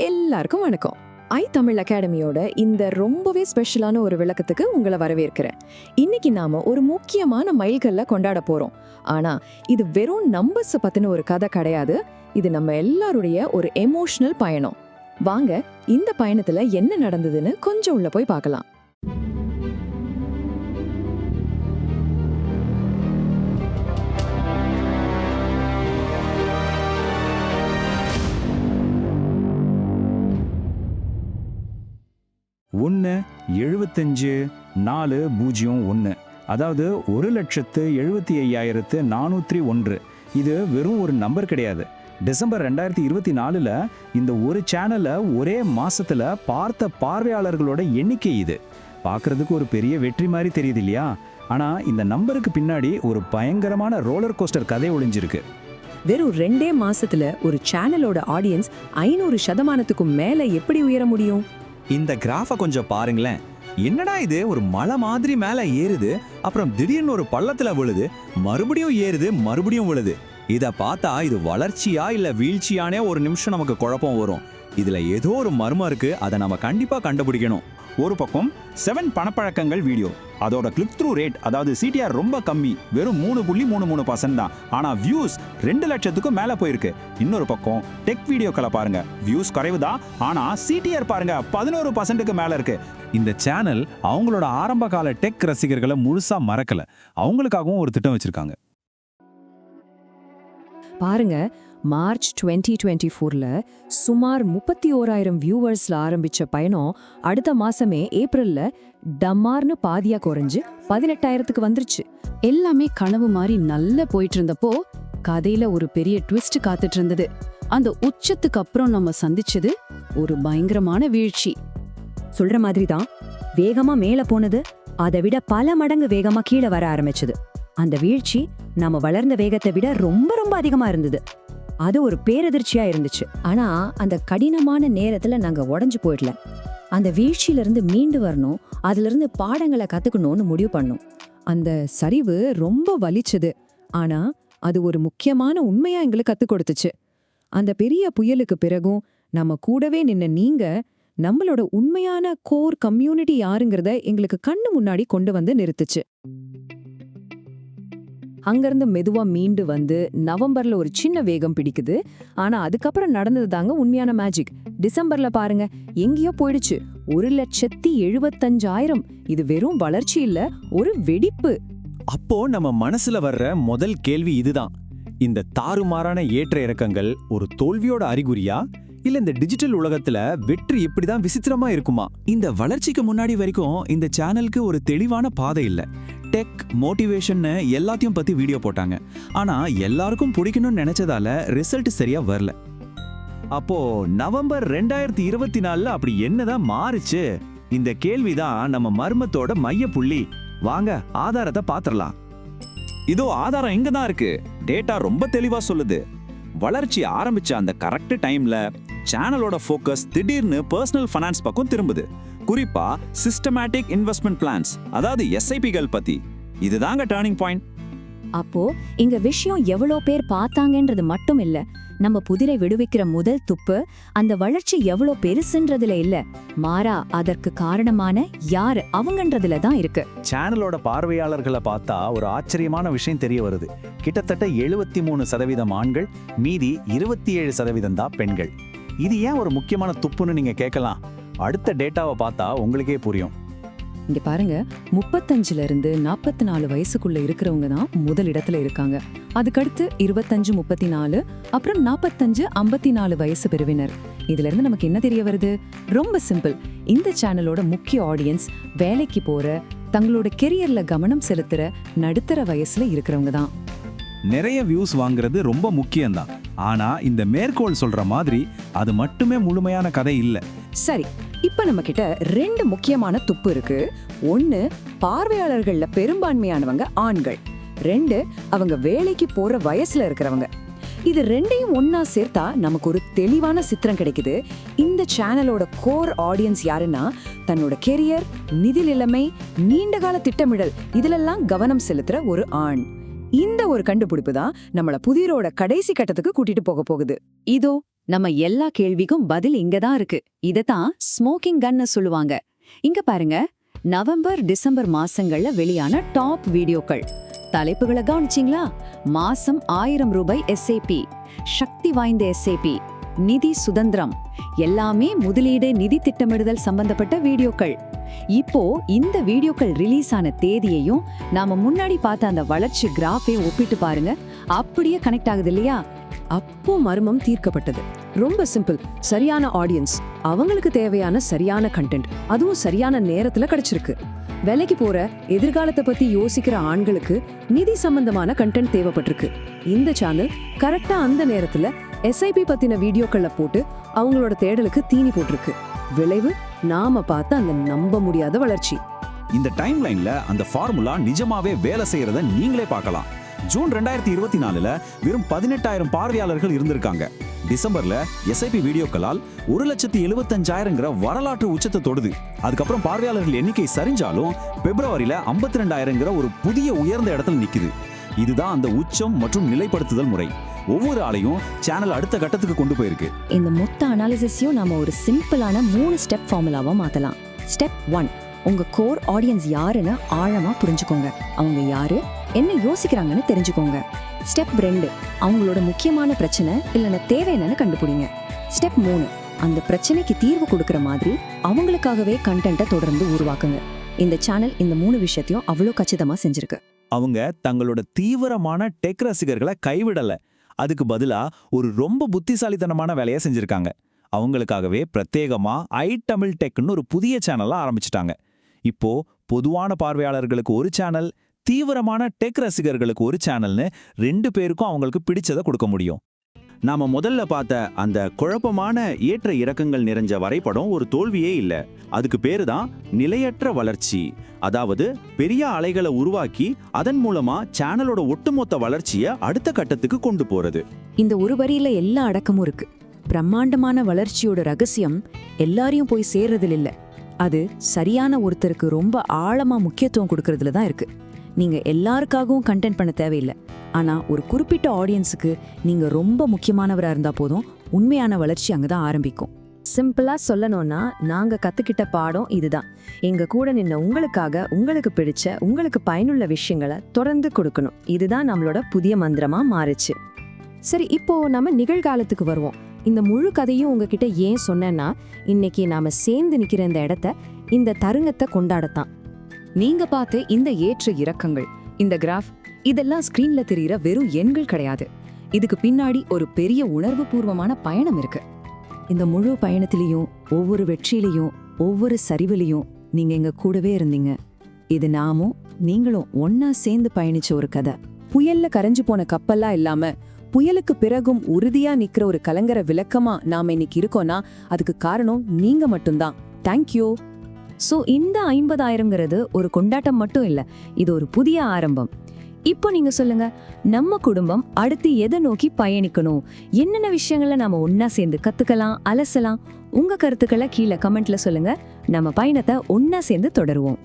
எல்லாருக்கும் வணக்கம். ஐ தமிழ் அகாடமியோட இந்த ரொம்பவே ஸ்பெஷலான ஒரு விளக்கத்துக்கு உங்களை வரவேற்கிறேன். இன்னைக்கு நாம ஒரு முக்கியமான மைல்கல்ல கொண்டாட போறோம். ஆனா இது வெறும் நம்பர்ஸ் பத்தின ஒரு கதை கிடையாது. இது நம்ம எல்லாருடைய ஒரு எமோஷனல் பயணம். வாங்க இந்த பயணத்துல என்ன நடந்ததுன்னு கொஞ்சம் உள்ள போய் பார்க்கலாம். ஒன்று எழுபத்தஞ்சு நாலு பூஜ்ஜியம் ஒன்று அதாவது ஒரு லட்சத்து எழுபத்தி ஐயாயிரத்து நானூற்றி ஒன்று. இது வெறும் ஒரு நம்பர் கிடையாது. டிசம்பர் ரெண்டாயிரத்தி இருபத்தி நாலில் இந்த ஒரு சேனலை ஒரே மாதத்தில் பார்த்த பார்வையாளர்களோட எண்ணிக்கை இது. பார்க்குறதுக்கு ஒரு பெரிய வெற்றி மாதிரி தெரியுது இல்லையா? ஆனால் இந்த நம்பருக்கு பின்னாடி ஒரு பயங்கரமான ரோலர் கோஸ்டர் கதை ஒளிஞ்சிருக்கு. வெறும் ரெண்டே மாசத்துல ஒரு சேனலோட ஆடியன்ஸ் ஐநூறு சதமானத்துக்கும் மேல எப்படி உயர முடியும்? இந்த கிராஃபை கொஞ்சம் பாருங்களேன். என்னடா இது? ஒரு மலை மாதிரி மேலே ஏறுது அப்புறம் திடீர்னு ஒரு பள்ளத்தில் விழுது மறுபடியும் ஏறுது மறுபடியும் விழுது. இதை பார்த்தா இது வளர்ச்சியா இல்லை வீழ்ச்சியானே ஒரு நிமிஷம் நமக்கு குழப்பம் வரும். இதில் ஏதோ ஒரு மர்மம் இருக்குது அதை நம்ம கண்டிப்பாக கண்டுபிடிக்கணும். ஒரு பக்கம் செவன் பணப்பழக்கங்கள் வீடியோ அதோட கிளிக் த்ரூ ரேட் அதாவது சிடிஆர் ரொம்ப கம்மி. வெறும் மூணு புள்ளி மூணு மூணு பர்சன்ட் தான். ஆனால் வியூஸ் ரெண்டு லட்சத்துக்கும் மேலே போயிருக்கு. இன்னொரு பக்கம் டெக் வீடியோக்களை பாருங்க. வியூஸ் குறைவு தான் ஆனால் சிடிஆர் பாருங்க பதினோரு பர்சன்ட்டுக்கு மேலே இருக்கு. இந்த சேனல் அவங்களோட ஆரம்ப கால டெக் ரசிகர்களை முழுசாக மறக்கல. அவங்களுக்காகவும் ஒரு திட்டம் வச்சிருக்காங்க. பாருங்க மார்ச் டுவெண்ட்டி டுவெண்ட்டி ஃபோர்ல சுமார் முப்பத்தி ஓராயிரம் வியூவர்ஸ்ல ஆரம்பிச்ச பயணம் அடுத்த மாசமே ஏப்ரல்ல டம்மார்னு பாதியா குறைஞ்சு பதினெட்டாயிரத்துக்கு வந்துருச்சு. எல்லாமே கனவு மாதிரி நல்லா போயிட்டு இருந்தப்போ கதையில ஒரு பெரிய ட்விஸ்ட் காத்துட்டு இருந்தது அந்த உச்சத்துக்கு அப்புறம் நம்ம சந்திச்சது ஒரு பயங்கரமான வீழ்ச்சி. சொல்ற மாதிரி தான் வேகமா மேல போனது அதை விட பல மடங்கு வேகமா கீழே வர ஆரம்பிச்சது. அந்த வீழ்ச்சி நாம வளர்ந்த வேகத்தை விட ரொம்ப ரொம்ப அதிகமா இருந்தது. அது ஒரு பேரதிர்ச்சியா இருந்துச்சு. ஆனா அந்த கடினமான நேரத்துல நாங்க உடஞ்சு போயிடல. அந்த வீழ்ச்சியிலிருந்து மீண்டு வரணும் அதுல இருந்து பாடங்களை கத்துக்கணும்னு முடிவு பண்ணோம். அந்த சரிவு ரொம்ப வலிச்சது. ஆனா அது ஒரு முக்கியமான உண்மையா எங்களுக்கு கத்துக் கொடுத்துச்சு. அந்த பெரிய புயலுக்கு பிறகும் நம்ம கூடவே நின்ன நீங்க நம்மளோட உண்மையான கோர் கம்யூனிட்டி யாருங்கிறத எங்களுக்கு கண்ணு முன்னாடி கொண்டு வந்து நிறுத்துச்சு. அங்கேருந்து மெதுவா மீண்டு வந்து நவம்பர்ல ஒரு சின்ன வேகம் பிடிக்குது. ஆனா அதுக்கப்புறம் நடந்தது தாங்க உண்மையான மேஜிக் டிசம்பர்ல பாருங்க எங்கேயோ போயிடுச்சு. ஒரு லட்சத்தி எழுபத்தஞ்சாயிரம் இது வெறும் வளர்ச்சி இல்ல ஒரு வெடிப்பு. அப்போ நம்ம மனசுல வர்ற முதல் கேள்வி இதுதான். இந்த தாறுமாறான ஏற்ற இறக்கங்கள் ஒரு தோல்வியோட அறிகுறியா? இல்ல இந்த டிஜிட்டல் உலகத்துல வெற்றி இப்படிதான் விசித்திரமா இருக்குமா? இந்த வளர்ச்சிக்கு முன்னாடி வரைக்கும் இந்த சேனலுக்கு ஒரு தெளிவான பாதை இல்ல. டெக் மோட்டிவேஷன்னு எல்லாத்தையும் பத்தி வீடியோ போட்டாங்க. ஆனா எல்லாருக்கும் பிடிக்கணும்னு நினைச்சதால ரிசல்ட் சரியா வரல. அப்போ நவம்பர் ரெண்டாயிரத்தி இருபத்தி நாலில் அப்படி என்னதான் மாறுச்சு? இந்த கேள்விதான் நம்ம மர்மத்தோட மைய புள்ளி வாங்க ஆதாரத்தை பார்த்துடலாம் இதோ ஆதாரம் எங்க தான் இருக்கு. டேட்டா ரொம்ப தெளிவா சொல்லுது. வளர்ச்சி ஆரம்பிச்ச அந்த கரெக்ட் டைம்ல சேனலோட ஃபோக்கஸ் திடீர்னு பர்சனல் ஃபைனான்ஸ் பக்கம் திரும்புது. குறிப்பா சிஸ்டமேட்டிக் இன்வெஸ்ட்மெண்ட் பிளான்ஸ் அதாவது எஸ்ஐபிகள் பத்தி. இதுதாங்க டேர்னிங் பாயிண்ட் அப்போ இங்க விஷயம் எவ்வளோ பேர் பார்த்தாங்கன்றது மட்டும் இல்ல. நம்ம புதிரை விடுவிக்கிற முதல் துப்பு அந்த வளர்ச்சி எவ்வளோ பெருசுன்றதுல இல்ல. மாறா அதற்கு காரணமான யாரு அவங்கன்றதுல தான் இருக்கு. சேனலோட பார்வையாளர்களை பார்த்தா ஒரு ஆச்சரியமான விஷயம் தெரிய வருது. கிட்டத்தட்ட எழுபத்தி மூணு சதவீதம் ஆண்கள் மீதி இருபத்தி ஏழு சதவீதம் தான் பெண்கள். இது ஏன் ஒரு முக்கியமான துப்புன்னு நீங்க கேட்கலாம்? அடுத்த டேட்டாவை பார்த்தா உங்களுக்கே புரியும். இங்க பாருங்க முப்பத்தஞ்சுல இருந்து நாற்பத்தி நாலு வயசுக்குள்ள இருக்கிறவங்க தான் முதல் இடத்துல இருக்காங்க. அதுக்கடுத்து இருபத்தஞ்சு முப்பத்தி நாலு அப்புறம் நாற்பத்தஞ்சு ஐம்பத்தி நாலு வயசு பிரிவினர். இதுல இருந்து நமக்கு என்ன தெரிய வருது? ரொம்ப சிம்பிள். இந்த சேனலோட முக்கிய ஆடியன்ஸ் வேலைக்கு போற தங்களோட கெரியர்ல கவனம் செலுத்துற நடுத்தர வயசுல இருக்கிறவங்க தான். நிறைய வியூஸ் வாங்குறது ரொம்ப முக்கியம்தான். ஆனா இந்த மேற்கோள் சொல்ற மாதிரி அது மட்டுமே முழுமையான கதை இல்ல. சரி இப்போ நம்ம கிட்ட ரெண்டு முக்கியமான துப்பு இருக்கு. ஒன்று பார்வையாளர்களில் பெரும்பான்மையானவங்க ஆண்கள். ரெண்டு அவங்க வேலைக்கு போற வயசுல இருக்கிறவங்க. இது ரெண்டையும் ஒன்னா சேர்த்தா நமக்கு ஒரு தெளிவான சித்திரம் கிடைக்குது. இந்த சேனலோட கோர் ஆடியன்ஸ் யாருன்னா தன்னோட கெரியர் நிதி நிலைமை நீண்டகால திட்டமிடல் இதிலெல்லாம் கவனம் செலுத்துற ஒரு ஆண். இந்த ஒரு கண்டுபிடிப்பு தான் நம்மள புதிரோட கடைசி கட்டத்துக்கு கூட்டிட்டு போக போகுது. இதோ நம்ம எல்லா கேள்விக்கும் பதில் இங்க தான் இருக்கு. இதத்தான் ஸ்மோக்கிங் கன்னு சொல்லுவாங்க. இங்க பாருங்க நவம்பர் டிசம்பர் மாசங்கள்ல வெளியான டாப் வீடியோக்கள். தலைப்புகளை கவனிச்சிங்களா? மாசம் ஆயிரம் ரூபாய் எஸ்ஏபி சக்தி வாய்ந்த எஸ்ஏபி நிதி சுதந்திரம். எல்லாமே முதலீடு நிதி திட்டமிடுதல் சம்பந்தப்பட்ட வீடியோக்கள். இப்போ இந்த வீடியோக்கள் ரிலீஸ் ஆன தேதியையும் நாம முன்னாடி பார்த்த அந்த வளர்ச்சி கிராஃபை ஒப்பிட்டு பாருங்க. அப்படியே கனெக்ட் ஆகுது இல்லையா? அப்போ மர்மம் தீர்க்கப்பட்டது. ரொம்ப சிம்பிள் சரியான ஆடியன்ஸ் அவங்களுக்கு தேவையான சரியான கண்டென்ட் அதுவும் சரியான நேரத்துல கிடைச்சிருக்கு. வேலைக்கு போற எதிர்காலத்தை பத்தி யோசிக்கிற ஆண்களுக்கு நிதி சம்பந்தமான கண்டென்ட் தேவைப்பட்டிருக்கு. இந்த சேனல் கரெக்டா அந்த நேரத்துல எஸ்ஐபி பத்தின வீடியோக்களை போட்டு அவங்களோட தேடலுக்கு தீனி போட்டிருக்கு. விளைவு நாம பார்த்த அந்த நம்ப முடியாத வளர்ச்சி. இந்த டைம்லைன்ல அந்த ஃபார்முலா நிஜமாவே வேலை செய்யறத நீங்களே பார்க்கலாம். ஜூன் ரெண்டாயிரத்தி இருபத்தி நாலுல வெறும் பதினெட்டாயிரம் பார்வையாளர்கள் இருந்திருக்காங்க. டிசம்பர்ல எஸ்ஐபி வீடியோக்களால் ஒரு லட்சத்தி எழுபத்தஞ்சாயிரங்கிற வரலாற்று உச்சத்தை தொடுது. அதுக்கப்புறம் பார்வையாளர்கள் எண்ணிக்கை சரிஞ்சாலும் பிப்ரவரியில ஐம்பத்தி ரெண்டாயிரங்கிற ஒரு புதிய உயர்ந்த இடத்துல நிக்குது. இதுதான் அந்த உச்சம் மற்றும் நிலைப்படுத்துதல் முறை. ஒவ்வொரு ஆளையும் சேனல் அடுத்த கட்டத்துக்கு கொண்டு போயிருக்கு. இந்த மொத்த அனாலிசிஸையும் நாம ஒரு சிம்பிளான மூணு ஸ்டெப் ஃபார்முலாவா மாத்தலாம். ஸ்டெப் ஒன் உங்க கோர் ஆடியன்ஸ் யாருன்னு ஆழமா புரிஞ்சுக்கோங்க. அவங்க யாரு என்ன யோசிக்கிறாங்கன்னு தெரிஞ்சுக்கோங்க. ஸ்டெப் ரெண்டு அவங்களோட முக்கியமான பிரச்சனை இல்லைன்னா தேவை என்னன்னு கண்டுபிடிங்க. ஸ்டெப் மூணு அந்த பிரச்சனைக்கு தீர்வு கொடுக்குற மாதிரி அவங்களுக்காகவே கண்டென்ட்டை தொடர்ந்து உருவாக்குங்க. இந்த சேனல் இந்த மூணு விஷயத்தையும் அவ்வளோ கச்சிதமாக செஞ்சிருக்கு. அவங்க தங்களோட தீவிரமான டெக் ரசிகர்களை கைவிடலை. அதுக்கு பதிலாக ஒரு ரொம்ப புத்திசாலித்தனமான வேலையை செஞ்சுருக்காங்க. அவங்களுக்காகவே பிரத்யேகமாக ஐ தமிழ் டெக்னு ஒரு புதிய சேனலாக ஆரம்பிச்சிட்டாங்க. இப்போ பொதுவான பார்வையாளர்களுக்கு ஒரு சேனல் தீவிரமான டெக் ரசிகர்களுக்கு ஒரு சேனல்னு ரெண்டு பேருக்கும் அவங்களுக்கு பிடிச்சதை கொடுக்க முடியும். நாம முதல்ல பார்த்த அந்த குழப்பமான ஏற்ற இறக்கங்கள் நிறைஞ்ச வரைபடம் ஒரு தோல்வியே இல்லை. அதுக்கு பேரு தான் நிலையற்ற வளர்ச்சி. அதாவது பெரிய அலைகளை உருவாக்கி அதன் மூலமா சேனலோட ஒட்டுமொத்த வளர்ச்சியை அடுத்த கட்டத்துக்கு கொண்டு போறது. இந்த ஒரு வரியில எல்லா அடக்கமும் இருக்கு. பிரம்மாண்டமான வளர்ச்சியோட ரகசியம் எல்லாரையும் போய் சேர்றதில் இல்லை. அது சரியான ஒருத்தருக்கு ரொம்ப ஆழமா முக்கியத்துவம் கொடுக்கறதுல தான் இருக்கு. நீங்கள் எல்லாருக்காகவும் கண்டென்ட் பண்ண தேவையில்லை. ஆனால் ஒரு குறிப்பிட்ட ஆடியன்ஸுக்கு நீங்கள் ரொம்ப முக்கியமானவராக இருந்தால் போதும் உண்மையான வளர்ச்சி அங்கே தான் ஆரம்பிக்கும். சிம்பிளாக சொல்லணும்னா நாங்கள் கற்றுக்கிட்ட பாடம் இதுதான். எங்கள் கூட நின்ன உங்களுக்காக உங்களுக்கு பிடிச்ச உங்களுக்கு பயனுள்ள விஷயங்களை தொடர்ந்து கொடுக்கணும். இதுதான் நம்மளோட புதிய மந்திரமாக மாறுச்சு. சரி இப்போ நம்ம நிகழ்காலத்துக்கு வருவோம். இந்த முழு கதையும் உங்ககிட்ட ஏன் சொன்னேன்னா இன்னைக்கு நாம சேர்ந்து நிக்கிற இந்த இடத்த இந்த தருணத்தை கொண்டாடத்தான். நீங்க பார்த்து இந்த ஏற்ற இறக்கங்கள் இந்த கிராஃப் இதெல்லாம் ஸ்கிரீன்ல தெரியிற வெறும் எண்கள் கிடையாது. இதுக்கு பின்னாடி ஒரு பெரிய உணர்வு பூர்வமான பயணம் இருக்கு. இந்த முழு பயணத்திலையும் ஒவ்வொரு வெற்றியிலையும் ஒவ்வொரு சரிவிலையும் நீங்க எங்க கூடவே இருந்தீங்க. இது நாமும் நீங்களும் ஒன்னா சேர்ந்து பயணிச்ச ஒரு கதை. புயல்ல கரைஞ்சு போன கப்பல்லாம் இல்லாம புயலுக்கு பிறகும் உறுதியா நிக்கிற ஒரு கலங்கர விளக்கமா நாம இன்னைக்கு இருக்கோம்னா அதுக்கு காரணம் நீங்க மட்டும்தான். தேங்க்யூ ஸோ இந்த ஐம்பதாயிரங்கிறது ஒரு கொண்டாட்டம் மட்டும் இல்லை இது ஒரு புதிய ஆரம்பம். இப்போ நீங்க சொல்லுங்க நம்ம குடும்பம் அடுத்து எதை நோக்கி பயணிக்கணும்? என்னென்ன விஷயங்களை நாம ஒன்னா சேர்ந்து கத்துக்கலாம் அலசலாம்? உங்க கருத்துக்களை கீழே கமெண்ட்ல சொல்லுங்க. நம்ம பயணத்தை ஒன்னா சேர்ந்து தொடருவோம்.